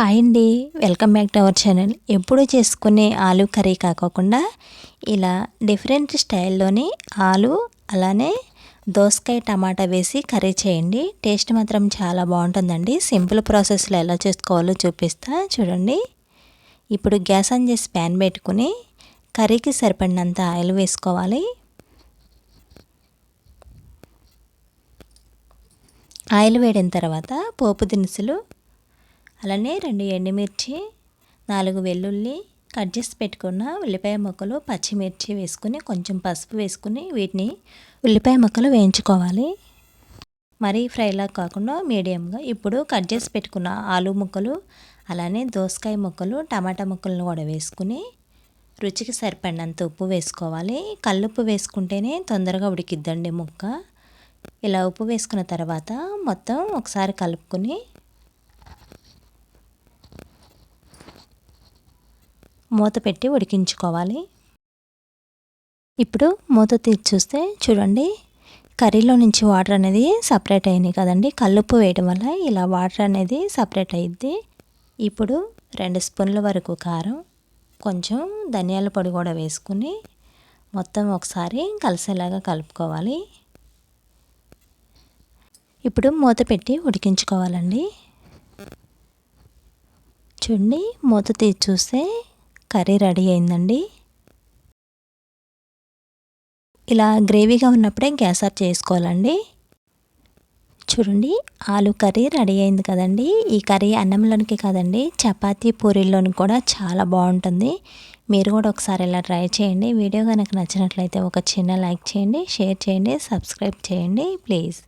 Hi అండి. Welcome back to our channel. ఎప్పుడు చేసుకునే ఆలు కర్రీ కాకోకుండా ఇలా డిఫరెంట్ స్టైల్లోని ఆలు అలానే దోసకాయ టమాటా వేసి కర్రీ చేయండి. టేస్ట్ మాత్రం చాలా బాగుంటుందండి. సింపుల్ ప్రాసెస్లో ఎలా చేసుకోవాలో చూపిస్తా. చూడండి. ఇప్పుడు గ్యాస్ ఆన్ చేసి ప్యాన్ పెట్టుకుని కర్రీకి సరిపడినంత ఆయిల్ వేసుకోవాలి. ఆయిల్ వేడిన తర్వాత పోపు దినుసులు అలానే రెండు ఎండుమిర్చి నాలుగు వెల్లుల్లి కట్ చేసి పెట్టుకున్న ఉల్లిపాయ ముక్కలు పచ్చిమిర్చి వేసుకుని కొంచెం పసుపు వేసుకుని వీటిని ఉల్లిపాయ ముక్కలు వేయించుకోవాలి. మరీ ఫ్రైలా కాకుండా మీడియంగా ఇప్పుడు కట్ చేసి పెట్టుకున్న ఆలు ముక్కలు అలానే దోసకాయ ముక్కలు టమాటా ముక్కలను కూడా వేసుకుని రుచికి సరిపడినంత ఉప్పు వేసుకోవాలి. కల్లుప్పు వేసుకుంటేనే తొందరగా ఉడికిద్దండి ముక్క. ఇలా ఉప్పు వేసుకున్న తర్వాత మొత్తం ఒకసారి కలుపుకొని మూత పెట్టి ఉడికించుకోవాలి. ఇప్పుడు మూత తీసి చూస్తే చూడండి కర్రీలో నుంచి వాటర్ అనేది సపరేట్ అయింది కదండి. కల్లుప్పు వేయడం వల్ల ఇలా వాటర్ అనేది సపరేట్ అయ్యిద్ది ఇప్పుడు రెండు స్పూన్ల వరకు కారం కొంచెం ధనియాల పొడి కూడా వేసుకుని మొత్తం ఒకసారి కలిసేలాగా కలుపుకోవాలి. ఇప్పుడు మూత పెట్టి ఉడికించుకోవాలండి. చూడండి మూత తీసి చూస్తే కర్రీ రెడీ అయిందండి. ఇలా గ్రేవీగా ఉన్నప్పుడే గ్యాస్ ఆఫ్ చేసుకోవాలండి. చూడండి ఆలు కర్రీ రెడీ అయింది కదండి. ఈ కర్రీ అన్నంలోనికి కదండి చపాతీ పూరీల్లోని కూడా చాలా బాగుంటుంది. మీరు కూడా ఒకసారి ఇలా ట్రై చేయండి. వీడియో కనుక నచ్చినట్లయితే ఒక చిన్న లైక్ చేయండి షేర్ చేయండి సబ్స్క్రైబ్ చేయండి ప్లీజ్.